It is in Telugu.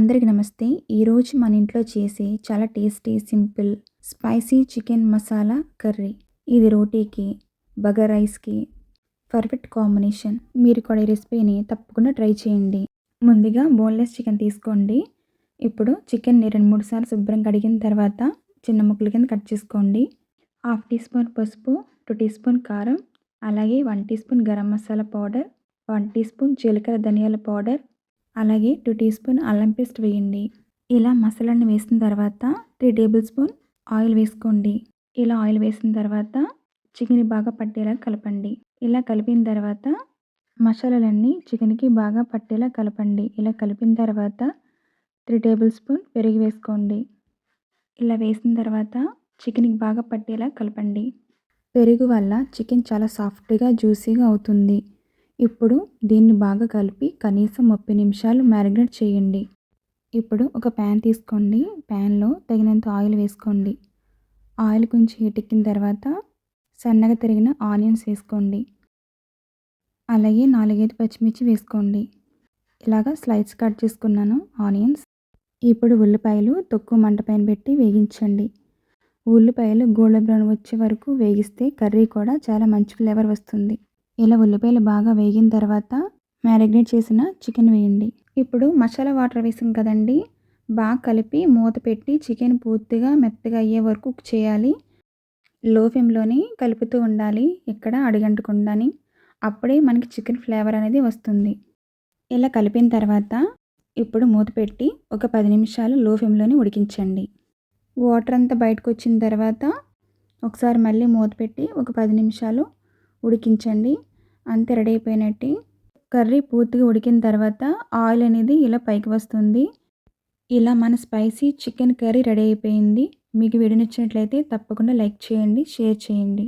అందరికి నమస్తే. ఈరోజు మన ఇంట్లో చేసే చాలా tasty simple spicy chicken masala curry. ఇది రోటీకి బగర్ రైస్కి పర్ఫెక్ట్ కాంబినేషన్. మీరు కూడా ఈ రెసిపీని తప్పకుండా ట్రై చేయండి. ముందుగా బోన్లెస్ చికెన్ తీసుకోండి. ఇప్పుడు చికెన్ని రెండు మూడు సార్లు శుభ్రం కడిగిన తర్వాత చిన్న ముక్కల కింద కట్ చేసుకోండి. హాఫ్ టీ స్పూన్ పసుపు టూ టీ స్పూన్ కారం అలాగే one teaspoon garam masala powder one teaspoon జీలకర్ర ధనియాల పౌడర్ అలాగే టూ టీ స్పూన్ అల్లం పేస్ట్ వేయండి. ఇలా మసాలాన్ని వేసిన తర్వాత త్రీ టేబుల్ స్పూన్ ఆయిల్ వేసుకోండి. ఇలా ఆయిల్ వేసిన తర్వాత చికెన్ బాగా పట్టేలా కలపండి. ఇలా కలిపిన తర్వాత మసాలాలన్నీ చికెన్కి బాగా పట్టేలా కలపండి. ఇలా కలిపిన తర్వాత త్రీ టేబుల్ స్పూన్ పెరుగు వేసుకోండి. ఇలా వేసిన తర్వాత చికెన్కి బాగా పట్టేలా కలపండి. పెరుగు వల్ల చికెన్ చాలా సాఫ్ట్గా జ్యూసీగా అవుతుంది. ఇప్పుడు దీన్ని బాగా కలిపి కనీసం ముప్పై నిమిషాలు మ్యారినేట్ చేయండి. ఇప్పుడు ఒక ప్యాన్ తీసుకోండి. ప్యాన్లో తగినంత ఆయిల్ వేసుకోండి. ఆయిల్ కొంచెం హీటెక్కిన తర్వాత సన్నగా తరిగిన ఆనియన్స్ వేసుకోండి. అలాగే నాలుగైదు పచ్చిమిర్చి వేసుకోండి. ఇలాగా స్లైడ్స్ కట్ చేసుకున్నాను ఆనియన్స్. ఇప్పుడు ఉల్లిపాయలు తక్కువ మంట పైన పెట్టి వేగించండి. ఉల్లిపాయలు గోల్డ్ బ్రౌన్ వచ్చే వరకు వేగిస్తే కర్రీ కూడా చాలా మంచి ఫ్లేవర్ వస్తుంది. ఇలా ఉల్లిపాయలు బాగా వేగిన తర్వాత మ్యారినేట్ చేసిన చికెన్ వేయండి. ఇప్పుడు మసాలా వాటర్ వేసాం కదండి. బాగా కలిపి మూత పెట్టి చికెన్ పూర్తిగా మెత్తగా అయ్యే వరకు కుక్ చేయాలి. లో ఫ్లేమ్లోనే కలుపుతూ ఉండాలి. ఇక్కడ అడిగంటకుండాని. అప్పుడే మనకి చికెన్ ఫ్లేవర్ అనేది వస్తుంది. ఇలా కలిపిన తర్వాత ఇప్పుడు మూత పెట్టి ఒక పది నిమిషాలు లో ఫ్లేమ్లోనే ఉడికించండి. వాటర్ అంతా బయటకు వచ్చిన తర్వాత ఒకసారి మళ్ళీ మూత పెట్టి ఒక పది నిమిషాలు ఉడికించండి. అంతే రెడీ అయిపోయినట్టు. కర్రీ పూర్తిగా ఉడికిన తర్వాత ఆయిల్ అనేది ఇలా పైకి వస్తుంది. ఇలా మన స్పైసీ చికెన్ కర్రీ రెడీ అయిపోయింది. మీకు వీడియో నచ్చినట్లయితే తప్పకుండా లైక్ చేయండి షేర్ చేయండి.